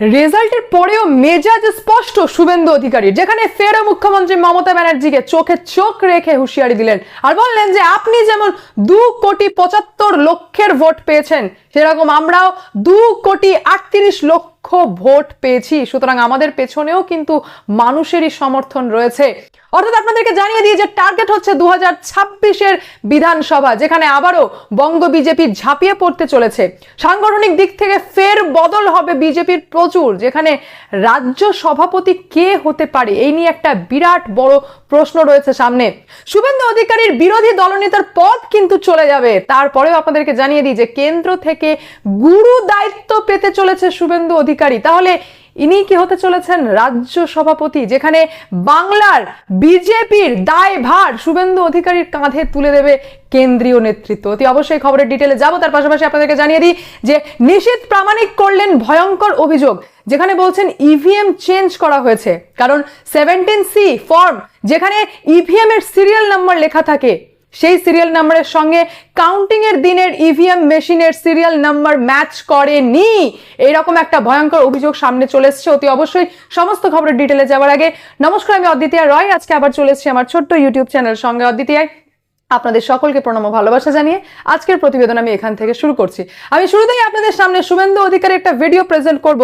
রেজাল্টের পরেও মেজাজ স্পষ্ট শুভেন্দু অধিকারী, যেখানে ফেরও মুখ্যমন্ত্রী মমতা ব্যানার্জিকে চোখে চোখ রেখে হুঁশিয়ারি দিলেন আর বললেন যে আপনি যেমন দু কোটি পঁচাত্তর লক্ষের ভোট পেয়েছেন, সেরকম আমরাও দু কোটি আটত্রিশ লক্ষ ভোট পেয়েছি। সুতরাং আমাদের পেছনেও কিন্তু মানুষেরই সমর্থন রয়েছে। অর্থাৎ আপনাদেরকে জানিয়ে দিয়ে যে টার্গেট হচ্ছে দু হাজার ছাব্বিশের বিধানসভা, যেখানে আবারও বঙ্গ বিজেপি ঝাঁপিয়ে পড়তে চলেছে। সাংগঠনিক দিক থেকে ফের বদল হবে বিজেপির প্রচুর, যেখানে রাজ্য সভাপতি কে হতে পারে? এই নিয়ে একটা বিরাট বড় প্রশ্ন রয়েছে সামনে। শুভেন্দু অধিকারীর বিরোধী দলনেতার পদ কিন্তু চলে যাবে। তারপরেও আপনাদেরকে জানিয়ে দিই যে কেন্দ্র থেকে গুরু দায়িত্ব পেতে চলেছে শুভেন্দু অধিকারী। তাহলে ইনি কি হতে চলেছেন? রাজ্য সভাপতি, যেখানে বাংলার বিজেপির দায়ভার শুভেন্দু অধিকারীর কাঁধে তুলে দেবে কেন্দ্রীয় নেতৃত্ব। অতি অবশ্যই খবরের ডিটেলে যাব। তার পাশাপাশি আপনাদেরকে জানিয়ে দিই যে নিশীত প্রামাণিক করলেন ভয়ঙ্কর অভিযোগ, যেখানে বলছেন ইভিএম চেঞ্জ করা হয়েছে। কারণ সেভেন্টিন সি ফর্ম যেখানে ইভিএম এর সিরিয়াল নাম্বার লেখা থাকে সেই সিরিয়াল নাম্বারের সঙ্গে কাউন্টিং এর দিনের ইভিএম মেশিনের সিরিয়াল নাম্বার ম্যাচ করেনি। এরকম একটা ভয়ঙ্কর অভিযোগ সামনে চলে এসছে। অতি অবশ্যই সমস্ত খবরের ডিটেলে যাওয়ার আগে নমস্কার, আমি অদ্বিতীয় রয়। আজকে আবার চলে এসেছি আমার ছোট্ট ইউটিউব চ্যানেল সঙ্গে। অদ্বিতীয় আপনাদের সকলকে প্রণাম ভালোবাসা জানিয়ে আজকের প্রতিবেদন আমি এখান থেকে শুরু করছি। আমি শুরুতেই আপনাদের সামনে শুভেন্দু অধিকারী একটা ভিডিও প্রেজেন্ট করব,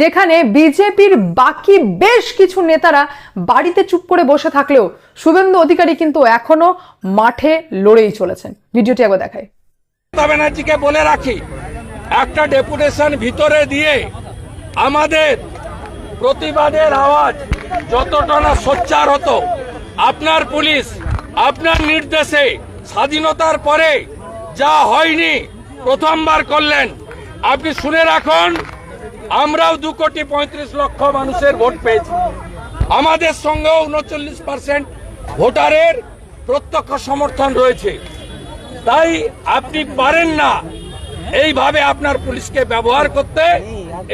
যেখানে বিজেপির বাকি বেশ কিছু নেতারা বাড়িতে চুপ করে বসে থাকলেও শুভেন্দু অধিকারী কিন্তু এখনও মাঠে লড়েই চলেছেন। ভিডিওটি একবার দেখায় ব্যানার্জিকে বলে রাখি, একটা ডেপুটেশন ভিতরে দিয়ে আমাদের প্রতিবাদের আওয়াজ যতটা না সোচ্চার হতো, আপনার পুলিশ আপনার নির্দেশে স্বাধীনতার পরে যা হয়নি প্রথমবার করলেন। আপনি শুনে রাখুন, আমরাও দু কোটি পঁয়ত্রিশ লক্ষ মানুষের ভোট পেয়েছি। আমাদের সঙ্গেও উনচল্লিশ পার্সেন্ট ভোটারের প্রত্যক্ষ সমর্থন রয়েছে। তাই আপনি পারেন না এইভাবে আপনার পুলিশকে ব্যবহার করতে।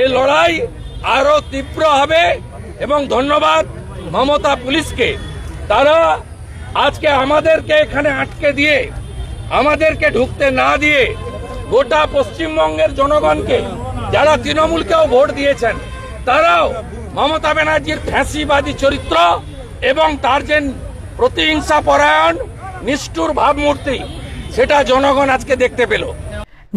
এই লড়াই আরও তীব্র হবে এবং ধন্যবাদ মমতা পুলিশকে। তারা আজকে আমাদেরকে এখানে আটকে দিয়ে, আমাদেরকে ঢুকতে না দিয়ে গোটা পশ্চিমবঙ্গের জনগণকে, যারা তৃণমূলকেও ভোট দিয়েছেন, তারাও মমতা ব্যানার্জির ফ্যাঁসিবাদী চরিত্র এবং তার যে প্রতিহিংসা পরায়ণ নিষ্ঠুর ভাবমূর্তি, সেটা জনগণ আজকে দেখতে পেল।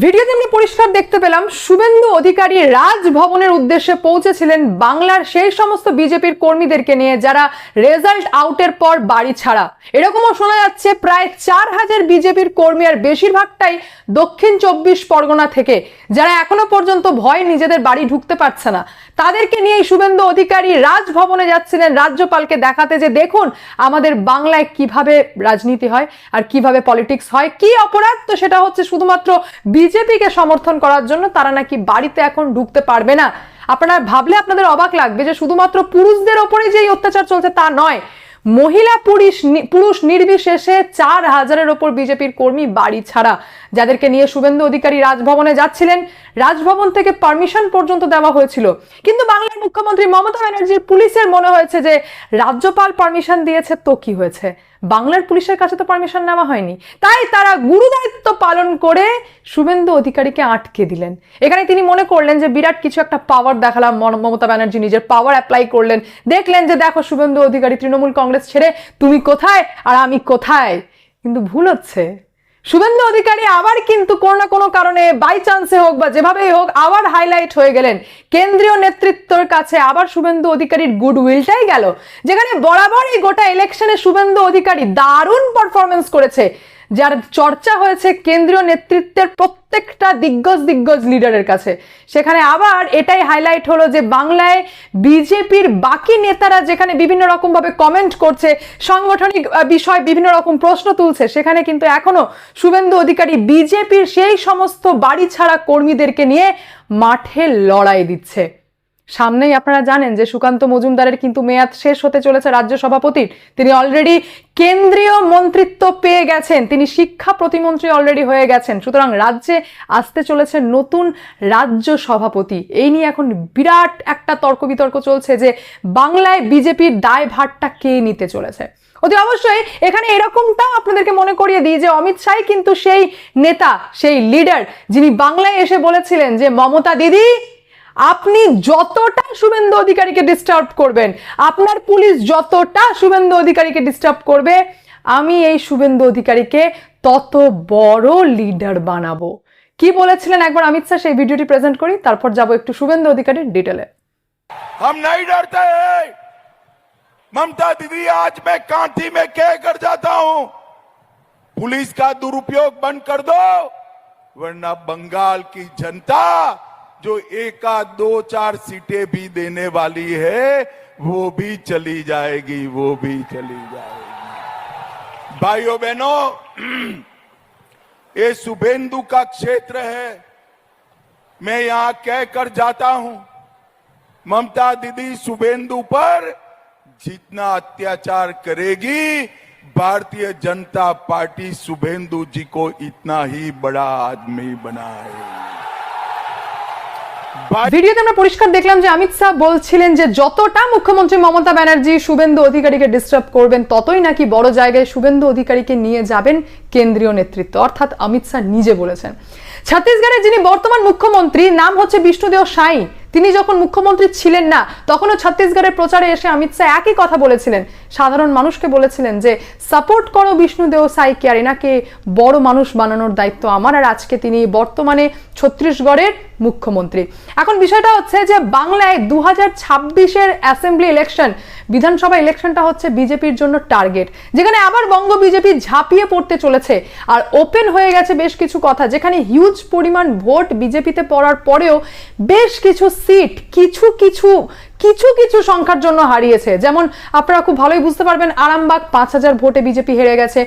ভিডিওতে আমরা পরিষ্কার দেখতে পেলাম, শুভেন্দু অধিকারী রাজভবনের উদ্দেশ্যে পৌঁছেছিলেন বাংলার সেই সমস্ত বিজেপির কর্মীদেরকে নিয়ে যারা রেজাল্ট আউটের পর বাড়ি ছাড়া। এরকমও শোনা যাচ্ছে, প্রায় চার হাজার বিজেপির কর্মী আর বেশিরভাগটাই দক্ষিণ চব্বিশ পরগনা থেকে, যারা এখনও পর্যন্ত ভয় নিজেদের বাড়ি ঢুকতে পারছে না। তাদেরকে নিয়ে শুভেন্দু অধিকারী রাজভবনে যাচ্ছিলেন, রাজ্যপালকে দেখাতে যে দেখুন আমাদের বাংলায় কীভাবে রাজনীতি হয় আর কীভাবে পলিটিক্স হয়, কি অপরাধ? তো সেটা হচ্ছে শুধুমাত্র বিজেপিকে সমর্থন করার জন্য তারা নাকি বাড়িতে এখন ঢুকতে পারবে না। আপনারা ভাবলে আপনাদের অবাক লাগবে যে শুধুমাত্র পুরুষদের ওপরে যে অত্যাচার চলছে তা নয়, মহিলা পুরুষ পুরুষ নির্বিশেষে চার হাজারের ওপর বিজেপির কর্মী বাড়ি ছাড়া। যাদেরকে নিয়ে শুভেন্দু অধিকারী রাজভবনে যাচ্ছিলেন রাজভবন থেকে পারমিশন পর্যন্ত দেওয়া হয়েছিল। কিন্তু বাংলার মুখ্যমন্ত্রী মমতা ব্যানার্জির পুলিশের মনে হয়েছে যে, রাজ্যপাল পারমিশন দিয়েছে তো কি হয়েছে? বাংলার পুলিশের কাছে তো পারমিশন নেওয়া হয়নি। তাই তারা গুরু দায়িত্ব পালন করে শুভেন্দু অধিকারীকে আটকে দিলেন। এখানে তিনি মনে করলেন যে, বিরাট কিছু একটা পাওয়ার দেখালাম মমতা ব্যানার্জি নিজের পাওয়ার অ্যাপ্লাই করলেন। দেখলেন যে, দেখো শুভেন্দু অধিকারী, তৃণমূল কংগ্রেস ছেড়ে তুমি কোথায় আর আমি কোথায়? কিন্তু ভুল হচ্ছে। শুভেন্দু অধিকারী আবার কিন্তু কোনো না কোনো কারণে বাই চান্সে হোক বা যেভাবেই হোক আবার হাইলাইট হয়ে গেলেন। কেন্দ্রীয় নেতৃত্বের কাছে আবার শুভেন্দু অধিকারীর গুডউইলটাই গেল। যেখানে বরাবর এই গোটা ইলেকশনে শুভেন্দু অধিকারী দারুণ পারফরমেন্স করেছে। যার চর্চা হয়েছে কেন্দ্রীয় নেতৃত্বের প্রত্যেকটা দিগ্গজ দিগ্গজ লিডারের কাছে। সেখানে আবার এটাই হাইলাইট হলো যে বাংলায় বিজেপির বাকি নেতারা যেখানে বিভিন্ন রকম ভাবে কমেন্ট করছে, সাংগঠনিক বিষয় বিভিন্ন রকম প্রশ্ন তুলছে, সেখানে কিন্তু এখনও শুভেন্দু অধিকারী বিজেপির সেই সমস্ত বাড়ি ছাড়া কর্মীদেরকে নিয়ে মাঠে লড়াই দিচ্ছে। সামনেই আপনারা জানেন যে সুকান্ত মজুমদারের কিন্তু মেয়াদ শেষ হতে চলেছে রাজ্য সভাপতির। তিনি অলরেডি কেন্দ্রীয় মন্ত্রিত্ব পেয়ে গেছেন। তিনি শিক্ষা প্রতিমন্ত্রী অলরেডি হয়ে গেছেন। সুতরাং রাজ্যে আসতে চলেছে নতুন রাজ্য সভাপতি। এই নিয়ে এখন বিরাট একটা তর্ক বিতর্ক চলছে যে বাংলায় বিজেপির দায়ভারটা কে নিতে চলেছে? অতি অবশ্যই এখানে এরকমটাও আপনাদেরকে মনে করিয়ে দিই যে অমিত শাহ কিন্তু সেই নেতা, সেই লিডার যিনি বাংলায় এসে বলেছিলেন যে মমতা দিদি আপনি যতটা শুভেন্দু অধিকারীকে ডিস্টার্ব করবেন আপনার পুলিশ যতটা শুভেন্দু অধিকারীকে ডিস্টার্ব করবে আমি এই শুভেন্দু অধিকারীকে তত বড় লিডার বানাবো কি বলেছিলেন একবার অমিত শাহ সেই ভিডিওটি প্রেজেন্ট করি তারপর যাব একটু শুভেন্দু অধিকারীর ডিটেলে हम नहीं डरते हैं ममता दीदी आज मैं कांठी में कह कर जाता हूं पुलिस का दुरुपयोग बंद कर दो वरना बंगाल की जनता जो एक आध दो चार सीटें भी देने वाली है, वो भी चली जाएगी, वो भी चली जाएगी। भाइयों बहनों ये शुभेंदु का क्षेत्र है। मैं यहाँ कहकर जाता हूँ, ममता दीदी शुभेंदु पर जितना अत्याचार करेगी, भारतीय जनता पार्टी शुभेंदु जी को इतना ही बड़ा आदमी बनाएगी। ভিডিওতে আমরা পরিষ্কার দেখলাম যে অমিত শাহ বলছিলেন যে যতটা মুখ্যমন্ত্রী মমতা ব্যানার্জি শুভেন্দু অধিকারীকে ডিস্টার্ব করবেন, ততই নাকি বড় জায়গায় শুভেন্দু অধিকারীকে নিয়ে যাবেন কেন্দ্রীয় নেতৃত্ব। অর্থাৎ অমিত শাহ নিজে বলেছেন। ছত্তিশগড়ের যিনি বর্তমান মুখ্যমন্ত্রী, নাম হচ্ছে বিষ্ণুদেও সাই। তিনি যখন মুখ্যমন্ত্রী ছিলেন না, তখনও ছত্তিশগড়ের প্রচারে এসে অমিত শাহ একই কথা বলেছিলেন। সাধারণ মানুষকে বলেছিলেন যে, সাপোর্ট করো বিষ্ণুদেও আর এনাকে বড় মানুষ বানানোর দায়িত্ব আমার। আর আজকে তিনি বর্তমানে ছত্তিশগড়ের মুখ্যমন্ত্রী। এখন বিষয়টা হচ্ছে যে, বাংলায় দু হাজার ছাব্বিশের অ্যাসেম্বলি ইলেকশন, বিধানসভা ইলেকশনটা হচ্ছে বিজেপির জন্য টার্গেট, যেখানে আবার বঙ্গ বিজেপি ঝাঁপিয়ে পড়তে চলেছে আর ওপেন হয়ে গেছে বেশ কিছু কথা, যেখানে হিউজ পরিমাণ ভোট বিজেপিতে পড়ার পরেও বেশ কিছু সিট, কিছু কিছু কিছু কিছু সংখ্যার জন্য হারিয়েছে। যেমন আপনারা খুব ভালোই বুঝতে পারবেন, আরামবাগ পাঁচ হাজার ভোটে বিজেপি হেরে গেছে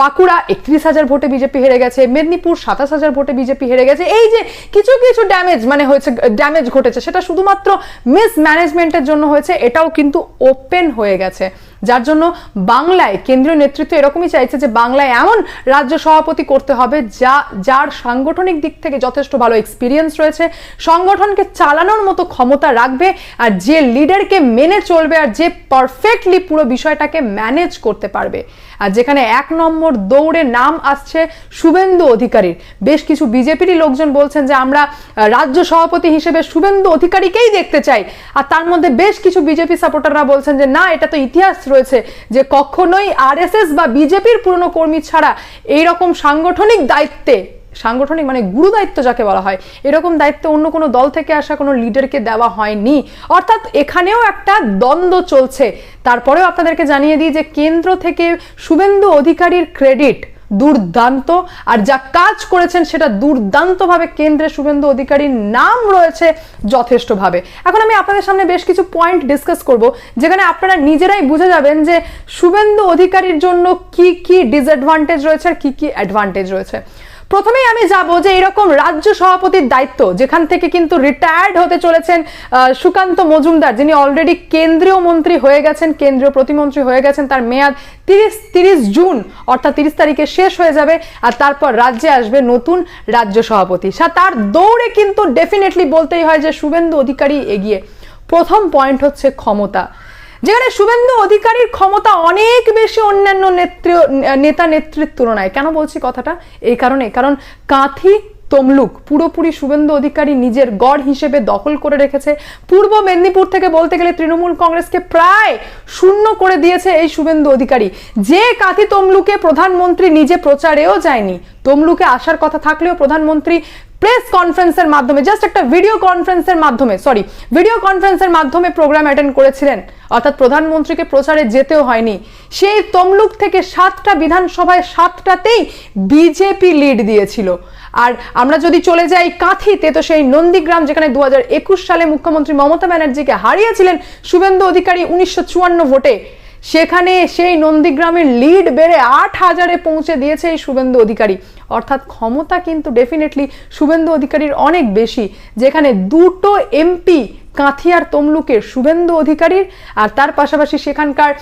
বাঁকুড়া একত্রিশ হাজার ভোটে বিজেপি হেরে গেছে, মেদিনীপুর সাতাশ হাজার ভোটে বিজেপি হেরে গেছে। এই যে কিছু কিছু ড্যামেজ মানে হয়েছে ড্যামেজ ঘটেছে, সেটা শুধুমাত্র মিসম্যানেজমেন্টের জন্য হয়েছে, এটাও কিন্তু ওপেন হয়ে গেছে। যার জন্য বাংলায় কেন্দ্রীয় নেতৃত্ব এরকমই চাইছে যে বাংলায় এমন রাজ্য সভাপতি করতে হবে যা, যার সাংগঠনিক দিক থেকে যথেষ্ট ভালো এক্সপিরিয়েন্স রয়েছে, সংগঠনকে চালানোর মতো ক্ষমতা রাখবে আর যে লিডারকে মেনে চলবে আর যে পারফেক্টলি পুরো বিষয়টাকে ম্যানেজ করতে পারবে। আর যেখানে এক নম্বর দৌড়ে নাম আসছে শুভেন্দু অধিকারীর। বেশ কিছু বিজেপিরই লোকজন বলছেন যে আমরা রাজ্য সভাপতি হিসেবে শুভেন্দু অধিকারীকেই দেখতে চাই। আর তার মধ্যে বেশ কিছু বিজেপি সাপোর্টাররা বলছেন যে, না, এটা তো ইতিহাস রয়েছে যে কখনোই আরএসএস বা বিজেপির পুরনো কর্মী ছাড়া এইরকম সাংগঠনিক দায়িত্বে সাংগঠনিক মানে গুরু দায়িত্ব যাকে বলা হয়। এরকম দায়িত্ব অন্য কোনো দল থেকে আসা কোনো লিডারকে দেওয়া হয়নি। অর্থাৎ এখানেও একটা দ্বন্দ্ব চলছে। তারপরেও আপনাদেরকে জানিয়ে দিই যে কেন্দ্র থেকে শুভেন্দু অধিকারীর ক্রেডিট দুর্দান্ত, আর যা কাজ করেছেন সেটা দুর্দান্তভাবে কেন্দ্রে শুভেন্দু অধিকারীর নাম রয়েছে যথেষ্টভাবে। এখন আমি আপনাদের সামনে বেশ কিছু পয়েন্ট ডিসকাস করব, যেখানে আপনারা নিজেরাই বুঝে যাবেন যে শুভেন্দু অধিকারীর জন্য কি কি ডিসঅ্যাডভান্টেজ রয়েছে আর কি কি অ্যাডভান্টেজ রয়েছে। প্রথমেই আমি যাব যে এরকম রাজ্য সভাপতির দায়িত্ব, যেখান থেকে কিন্তু রিটায়ার্ড হতে চলেছেন সুকান্ত মজুমদার, যিনি অলরেডি কেন্দ্রীয় মন্ত্রী হয়ে গেছেন, কেন্দ্রীয় প্রতিমন্ত্রী হয়ে গেছেন, তার মেয়াদ তিরিশ তিরিশ জুন, অর্থাৎ তিরিশ তারিখে শেষ হয়ে যাবে, আর তারপর রাজ্যে আসবে নতুন রাজ্য সভাপতি। সা- তার দৌড়ে কিন্তু ডেফিনেটলি বলতেই হয় যে শুভেন্দু অধিকারী এগিয়ে। প্রথম পয়েন্ট হচ্ছে ক্ষমতা। যেখানে শুভেন্দু অধিকারীর ক্ষমতা অনেক বেশি অন্যান্য নেত্রী নেতা নেত্রীর তুলনায়। কেন বলছি কথাটা? এই কারণে। কারণ কাঁথি তমলুক পুরোপুরি শুভেন্দু অধিকারী নিজের গড় হিসেবে দখল করে রেখেছে। পূর্ব মেদিনীপুর থেকে বলতে গেলে তৃণমূল কংগ্রেসকে প্রায় শূন্য করে দিয়েছে এই শুভেন্দু অধিকারী। যে কাঁথি তমলুকে প্রধানমন্ত্রী নিজে প্রচারেও যায়নি, তমলুকে আসার কথা থাকলেও প্রধানমন্ত্রী প্রেস কনফারেন্সের মাধ্যমে জাস্ট একটা ভিডিও কনফারেন্সের মাধ্যমে সরি ভিডিও কনফারেন্সের মাধ্যমে প্রোগ্রাম অ্যাটেন্ড করেছিলেন। অর্থাৎ প্রধানমন্ত্রীকে প্রচারে যেতেও হয়নি। সেই তমলুক থেকে সাতটা বিধানসভায় সাতটাতেই বিজেপি লিড দিয়েছিল। আর আমরা যদি চলে যাই কাঁথিতে, তো সেই নন্দীগ্রাম যেখানে দু হাজার একুশ সালে মুখ্যমন্ত্রী মমতা ব্যানার্জিকে হারিয়েছিলেন শুভেন্দু অধিকারী উনিশশো চুয়ান্ন ভোটে, সেখানে সেই নন্দীগ্রামের লিড বেড়ে আট হাজারে পৌঁছে দিয়েছে এই শুভেন্দু অধিকারী। অর্থাৎ ক্ষমতা কিন্তু ডেফিনেটলি শুভেন্দু অধিকারীর অনেক বেশি, যেখানে দুটো এমপি কাঁথিয়ার তমলুকের শুভেন্দু অধিকারীর আর তার পাশাপাশি সেখানকার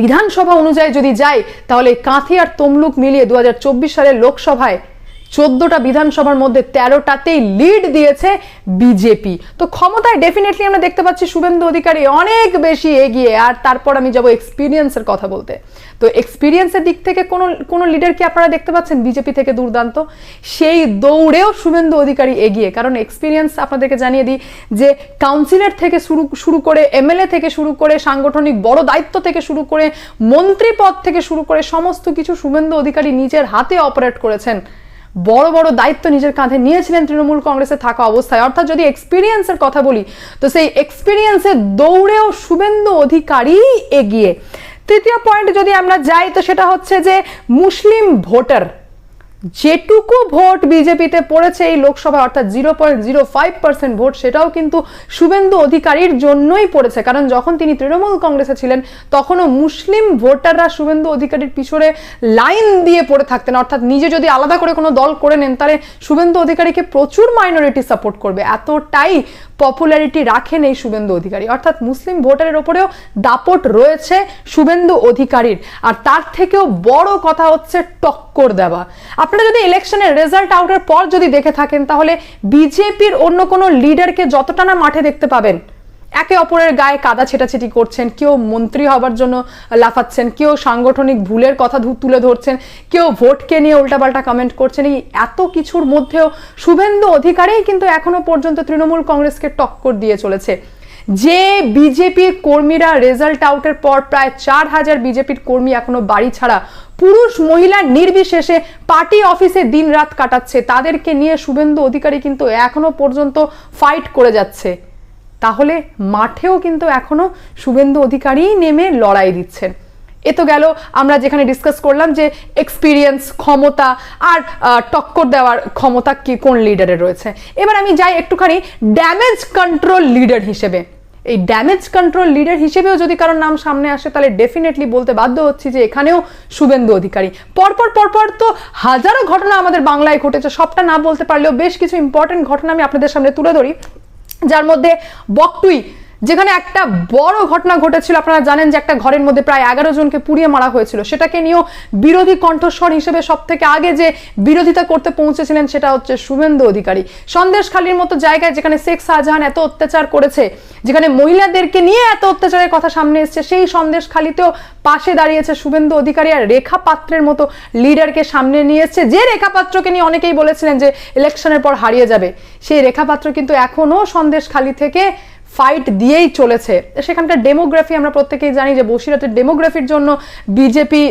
বিধানসভা অনুযায়ী যদি যাই, তাহলে কাঁথি আর তমলুক মিলিয়ে দু হাজার চব্বিশ সালের লোকসভায় চোদ্দটা বিধানসভার মধ্যে তেরোটাতেই লিড দিয়েছে বিজেপি। তো ক্ষমতায় ডেফিনেটলি আমরা দেখতে পাচ্ছি শুভেন্দু অধিকারী অনেক বেশি এগিয়ে, আর তারপর আমি যাব এক্সপিরিয়েন্সের কথা বলতে। তো এক্সপিরিয়েন্সের দিক থেকে কোনো কোনো লিডার কি আপনারা দেখতে পাচ্ছেন বিজেপি থেকে দুর্দান্ত? সেই দৌড়েও শুভেন্দু অধিকারী এগিয়ে। কারণ এক্সপিরিয়েন্স আপনাদেরকে জানিয়ে দিই যে কাউন্সিলর থেকে শুরু শুরু করে এমএলএ থেকে শুরু করে সাংগঠনিক বড় দায়িত্ব থেকে শুরু করে মন্ত্রী পদ থেকে শুরু করে সমস্ত কিছু শুভেন্দু অধিকারী নিজের হাতে অপারেট করেছেন। বড় বড় দায়িত্ব নিজের কাঁধে নিয়েছিলেন তৃণমূল কংগ্রেসে থাকা অবস্থায়। অর্থাৎ যদি এক্সপিরিয়েন্সের কথা বলি, তো সেই এক্সপিরিয়েন্সের দৌড়েও শুভেন্দু অধিকারী এগিয়ে। তৃতীয় পয়েন্ট যদি আমরা যাই, তো সেটা হচ্ছে যে মুসলিম ভোটার যেটুকু ভোট বিজেপিতে পড়েছে এই লোকসভায় অর্থাৎ zero point zero five percent vote, সেটাও কিন্তু শুভেন্দু অধিকারীর জন্যই পড়েছে। কারণ যখন তিনি তৃণমূল কংগ্রেসে ছিলেন, তখনও মুসলিম ভোটাররা শুভেন্দু অধিকারীর পিছনে লাইন দিয়ে পড়ে থাকতেন। অর্থাৎ নিজে যদি আলাদা করে কোনো দল করে নেন, তাহলে শুভেন্দু অধিকারীকে প্রচুর মাইনরিটি সাপোর্ট করবে। এতটাই পপুলারিটি রাখেন এই শুভেন্দু অধিকারী। অর্থাৎ মুসলিম ভোটারের ওপরেও দাপট রয়েছে শুভেন্দু অধিকারীর। আর তার থেকেও বড় কথা হচ্ছে টক্কর দেওয়া। আপনারা যদি ইলেকশনের রেজাল্ট আউটের পর যদি দেখে থাকেন, তাহলে বিজেপির অন্য কোনো লিডারকে যতটা না মাঠে দেখতে পাবেন? একে অপরের গায়ে কাদা ছেটাছেটি করছেন, কেউ মন্ত্রী হবার জন্য লাফাচ্ছেন, কেউ সাংগঠনিক ভুলের কথা তুলে ধরছেন, কেউ ভোটকে নিয়ে উল্টাপাল্টা কমেন্ট করছেন। এই এত কিছুর মধ্যেও শুভেন্দু অধিকারেই কিন্তু এখনও পর্যন্ত তৃণমূল কংগ্রেসকে টক্কর দিয়ে চলেছে। যে বিজেপির কর্মীরা রেজাল্ট আউটের পর প্রায় চার হাজার বিজেপির কর্মী এখনও বাড়ি ছাড়া পুরুষ মহিলা নির্বিশেষে পার্টি অফিসে দিন রাত কাটাচ্ছে। তাদেরকে নিয়ে শুভেন্দু অধিকারী কিন্তু এখনও পর্যন্ত ফাইট করে যাচ্ছে। তাহলে মাঠেও কিন্তু এখনও শুভেন্দু অধিকারী নেমে লড়াই দিচ্ছেন। এ তো গেল, আমরা যেখানে ডিসকাস করলাম যে এক্সপিরিয়েন্স ক্ষমতা আর টক্কর দেওয়ার ক্ষমতা কি, কোন লিডারের রয়েছে। এবার আমি যাই একটুখানি ড্যামেজ কন্ট্রোল লিডার হিসেবে। এই ড্যামেজ কন্ট্রোল লিডার হিসেবেও যদি কারোর নাম সামনে আসে, তাহলে ডেফিনেটলি বলতে বাধ্য হচ্ছি যে এখানেও শুভেন্দু অধিকারী। পরপর পরপর তো হাজারো ঘটনা আমাদের বাংলায় ঘটেছে, সবটা না বলতে পারলেও বেশ কিছু ইম্পর্টেন্ট ঘটনা আমি আপনাদের সামনে তুলে ধরি। যার মধ্যে বকটুই যেখানে একটা বড় ঘটনা ঘটেছিল, আপনারা জানেন যে একটা ঘরের মধ্যে প্রায় এগারো জনকে পুড়িয়ে মারা হয়েছিল। সেটাকে নিয়েও বিরোধী কণ্ঠস্বর হিসেবে সব থেকে আগে যে বিরোধিতা করতে পৌঁছেছিলেন সেটা হচ্ছে শুভেন্দু অধিকারী। সন্দেশখালীর মতো জায়গায় যেখানে শেখ শাহজাহান এত অত্যাচার করেছে, যেখানে মহিলাদেরকে নিয়ে এত অত্যাচারের কথা সামনে এসছে, সেই সন্দেশখালীতেও পাশে দাঁড়িয়েছে শুভেন্দু অধিকারী আর রেখা পাত্রের মতো লিডারকে সামনে নিয়ে এসছে। যে রেখা পাত্রকে নিয়ে অনেকেই বলেছিলেন যে ইলেকশনের পর হারিয়ে যাবে, সেই রেখা পাত্র কিন্তু এখনও সন্দেশখালী থেকে ফাইট দিয়েই চলেছে। সেখানকার ডেমোগ্রাফি আমরা প্রত্যেকেই জানি যে বসিরহাটের ডেমোগ্রাফির জন্য বিজেপি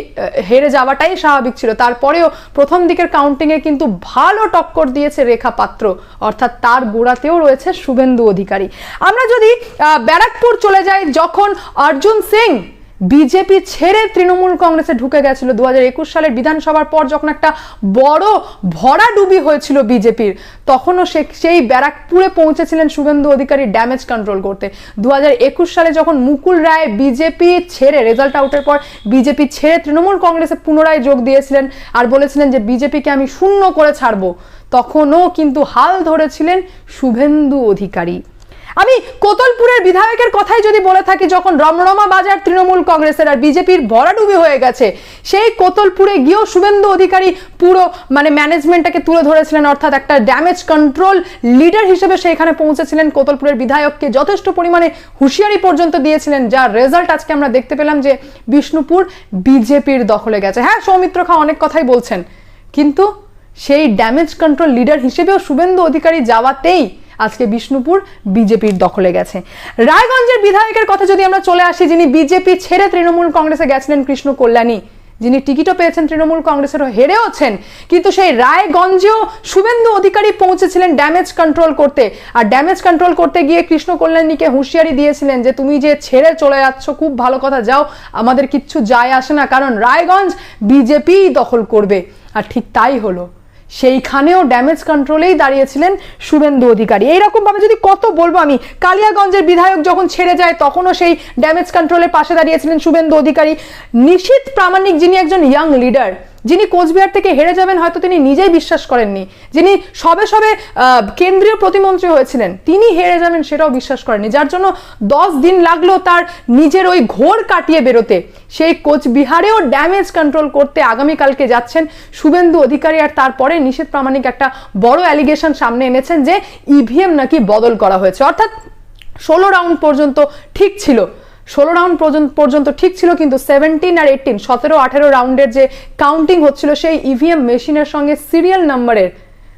হেরে যাওয়াটাই স্বাভাবিক ছিল। তারপরেও প্রথম দিকের কাউন্টিংয়ে কিন্তু ভালো টক্কর দিয়েছে রেখা পাত্র, অর্থাৎ তার গোড়াতেও রয়েছে শুভেন্দু অধিকারী। আমরা যদি ব্যারাকপুর চলে যাই, যখন অর্জুন সিং বিজেপি ছেড়ে তৃণমূল কংগ্রেসে ঢুকে গেছিল। দু হাজার একুশ সালের বিধানসভার পর যখন একটা বড় ভরাডুবি হয়েছিল বিজেপির, তখনও সে সেই ব্যারাকপুরে পৌঁছেছিলেন শুভেন্দু অধিকারী ড্যামেজ কন্ট্রোল করতে। দু হাজার একুশ সালে যখন মুকুল রায় বিজেপি ছেড়ে রেজাল্ট আউটের পর বিজেপি ছেড়ে তৃণমূল কংগ্রেসে পুনরায় যোগ দিয়েছিলেন আর বলেছিলেন যে বিজেপিকে আমি শূন্য করে ছাড়বো, তখনও কিন্তু হাল ধরেছিলেন শুভেন্দু অধিকারী। আমি কোতলপুরের বিধায়কের কথাই যদি বলে থাকি, যখন রমরমা বাজার তৃণমূল কংগ্রেসের আর বিজেপির ভরাডুবি হয়ে গেছে, সেই কোতলপুরে গিয়েও শুভেন্দু অধিকারী পুরো মানে ম্যানেজমেন্টটাকে তুলে ধরেছিলেন, অর্থাৎ একটা ড্যামেজ কন্ট্রোল লিডার হিসেবে সেখানে পৌঁছেছিলেন কোতলপুরের বিধায়ককে যথেষ্ট পরিমাণে হুঁশিয়ারি পর্যন্ত দিয়েছিলেন, যার রেজাল্ট আজকে আমরা দেখতে পেলাম যে বিষ্ণুপুর বিজেপির দখলে গেছে। হ্যাঁ সৌমিত্র খা অনেক কথাই বলছেন, কিন্তু সেই ড্যামেজ কন্ট্রোল লিডার হিসেবেও শুভেন্দু অধিকারী যাওয়াতেই আজকে বিষ্ণুপুর বিজেপির দখলে গেছে। রায়গঞ্জের বিধায়কের কথা যদি আমরা চলে আসি, যিনি বিজেপি ছেড়ে তৃণমূল কংগ্রেসে গেছিলেন কৃষ্ণ কল্যাণী, যিনি টিকিটও পেয়েছেন তৃণমূল কংগ্রেসেরও হেরেওছেন কিন্তু সেই রায়গঞ্জেও শুভেন্দু অধিকারী পৌঁছেছিলেন ড্যামেজ কন্ট্রোল করতে। আর ড্যামেজ কন্ট্রোল করতে গিয়ে কৃষ্ণ কল্যাণীকে হুঁশিয়ারি দিয়েছিলেন যে, তুমি যে ছেড়ে চলে যাচ্ছ, খুব ভালো কথা, যাও, আমাদের কিচ্ছু যায় আসে না। কারণ রায়গঞ্জ বিজেপিই দখল করবে। আর ঠিক তাই হলো। সেইখানেও ড্যামেজ কন্ট্রোলেই দাঁড়িয়েছিলেন শুভেন্দু অধিকারী। এইরকমভাবে যদি কত বলব আমি, কালিয়াগঞ্জের বিধায়ক যখন ছেড়ে যায়, তখনও সেই ড্যামেজ কন্ট্রোলের পাশে দাঁড়িয়েছিলেন শুভেন্দু অধিকারী। নিশীত প্রামাণিক যিনি একজন ইয়াং লিডার যিনি কোচবিহার থেকে হেরে যাবেন, হয়তো তিনি নিজেই বিশ্বাস করেননি। যিনি সবে সবে কেন্দ্রীয় প্রতিমন্ত্রী হয়েছিলেন, তিনি হেরে যাবেন সেটাও বিশ্বাস করেননি। যার জন্য দশ দিন লাগল তার নিজের ওই ঘোর কাটিয়ে বেরোতে। সেই কোচবিহারেও ড্যামেজ কন্ট্রোল করতে আগামীকালকে যাচ্ছেন শুভেন্দু অধিকারী আর তারপরে নিষেধ প্রামাণিক একটা বড় অ্যালিগেশন সামনে এনেছেন যে ইভিএম নাকি বদল করা হয়েছে। অর্থাৎ ষোলো রাউন্ড পর্যন্ত ঠিক ছিল। ষোলো রাউন্ড পর্যন্ত- ঠিক ছিল, কিন্তু সেভেন্টিন আর এইটিন সতেরো, আঠেরো রাউন্ডের যে কাউন্টিং হচ্ছিল, সেই ইভিএম মেশিনের সঙ্গে সিরিয়াল নাম্বারের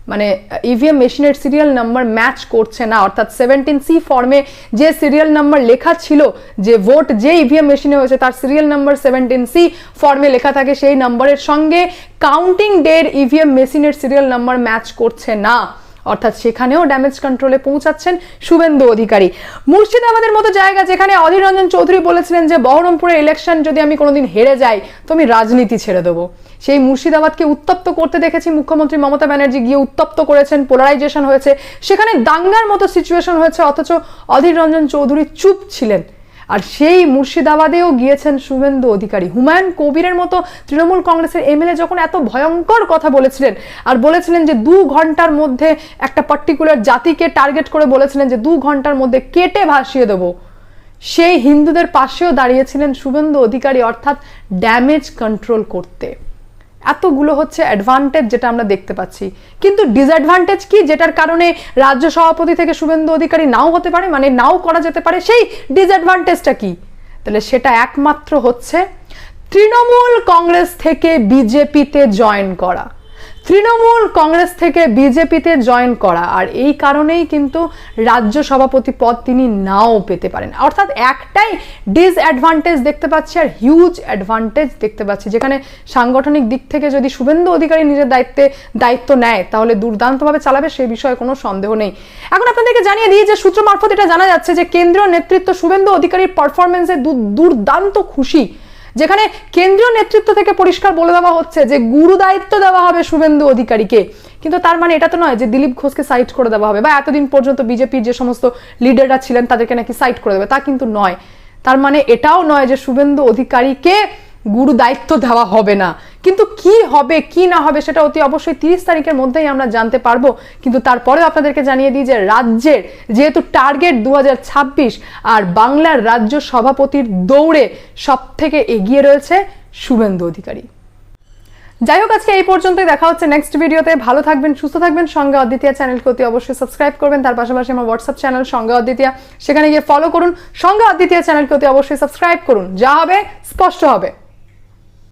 মানে ইভিএম মেশিনের সিরিয়াল নাম্বার ম্যাচ করছে না। অর্থাৎ সেভেন্টিন সি ফর্মে যে সিরিয়াল নাম্বার লেখা ছিল, যে ভোট যে ইভিএম মেশিনে হয়েছে, তার সিরিয়াল নাম্বার সেভেন্টিন সি ফর্মে লেখা থাকে, সেই নাম্বারের সঙ্গে কাউন্টিং ডের ইভিএম মেশিনের সিরিয়াল নাম্বার ম্যাচ করছে না। অর্থাৎ সেখানেও ড্যামেজ কন্ট্রোলে পৌঁছাচ্ছেন শুভেন্দু অধিকারী। মুর্শিদাবাদের মতো জায়গা যেখানে অধীর রঞ্জন চৌধুরী বলেছিলেন যে বহরমপুরের ইলেকশন যদি আমি কোনোদিন হেরে যাই, তো আমি রাজনীতি ছেড়ে দেবো। সেই মুর্শিদাবাদকে উত্তপ্ত করতে দেখেছি মুখ্যমন্ত্রী মমতা ব্যানার্জি, গিয়ে উত্তপ্ত করেছেন পোলারাইজেশন হয়েছে। সেখানে দাঙ্গার মতো সিচুয়েশন হয়েছে, অথচ অধীর রঞ্জন চৌধুরী চুপ ছিলেন। আর সেই মুর্শিদাবাদেও গিয়েছেন শুভেন্দু অধিকারী। হুমায়ুন কবিরের মতো তৃণমূল কংগ্রেসের এমএলএ যখন এত ভয়ঙ্কর কথা বলেছিলেন আর বলেছিলেন যে দু ঘণ্টার মধ্যে একটা পার্টিকুলার জাতিকে টার্গেট করে বলেছিলেন যে দু ঘণ্টার মধ্যে কেটে ভাসিয়ে দেবো, সেই হিন্দুদের পাশেও দাঁড়িয়েছিলেন শুভেন্দু অধিকারী অর্থাৎ ড্যামেজ কন্ট্রোল করতে। এতগুলো হচ্ছে অ্যাডভান্টেজ যেটা আমরা দেখতে পাচ্ছি। কিন্তু ডিসঅ্যাডভান্টেজ কি? যেটার কারণে রাজ্য সভাপতি থেকে শুভেন্দু অধিকারী নাও হতে পারে মানে নাও করা যেতে পারে, সেই ডিসঅ্যাডভান্টেজটা কি? তাহলে সেটা একমাত্র হচ্ছে তৃণমূল কংগ্রেস থেকে বিজেপিতে জয়েন করা। তৃণমূল কংগ্রেস থেকে বিজেপিতে জয়েন করা, আর এই কারণেই কিন্তু রাজ্য সভাপতি পদ তিনি নাও পেতে পারেন। অর্থাৎ একটাই ডিসঅ্যাডভান্টেজ দেখতে পাচ্ছি আর হিউজ অ্যাডভান্টেজ দেখতে পাচ্ছি। যেখানে সাংগঠনিক দিক থেকে যদি শুভেন্দু অধিকারী নিজের দায়িত্বে দায়িত্ব নেয়, তাহলে দুর্দান্তভাবে চালাবে সেই বিষয়ে কোনো সন্দেহ নেই। এখন আপনাদেরকে জানিয়ে দিই যে সূত্র মারফত এটা জানা যাচ্ছে যে কেন্দ্রীয় নেতৃত্ব শুভেন্দু অধিকারীর পারফরমেন্সে দুর্দান্ত খুশি। যেখানে কেন্দ্রীয় নেতৃত্ব থেকে পরিষ্কার বলে দেওয়া হচ্ছে যে গুরু দায়িত্ব দেওয়া হবে শুভেন্দু অধিকারীকে। কিন্তু তার মানে এটা তো নয় যে দিলীপ ঘোষকে সাইড করে দেওয়া হবে বা এতদিন পর্যন্ত বিজেপির যে সমস্ত লিডাররা ছিলেন তাদেরকে নাকি সাইড করে দেবে, তা কিন্তু নয়। তার মানে এটাও নয় যে শুভেন্দু অধিকারীকে গুরু দায়িত্ব দেওয়া হবে না। কিন্তু কি হবে, কি না হবে সেটা অতি অবশ্যই তিরিশ তারিখের মধ্যেই আমরা জানতে পারব। কিন্তু তারপরেও আপনাদেরকে জানিয়ে দিই যে রাজ্যের যেহেতু টার্গেট দু হাজার ছাব্বিশ আর বাংলার রাজ্য সভাপতির দৌড়ে সব থেকে এগিয়ে রয়েছে শুভেন্দু অধিকারী। যাই হোক, আজকে এই পর্যন্তই। দেখা হচ্ছে নেক্সট ভিডিওতে ভালো থাকবেন, সুস্থ থাকবেন। সঙ্গে অদ্বিতীয় চ্যানেলকে অতি অবশ্যই সাবস্ক্রাইব করবেন। তার পাশাপাশি আমার হোয়াটসঅ্যাপ চ্যানেল সঙ্গে অদ্বিতীয়। সেখানে গিয়ে ফলো করুন। সঙ্গে অদ্বিতীয় চ্যানেলকে অতি অবশ্যই সাবস্ক্রাইব করুন। যা হবে, স্পষ্ট হবে।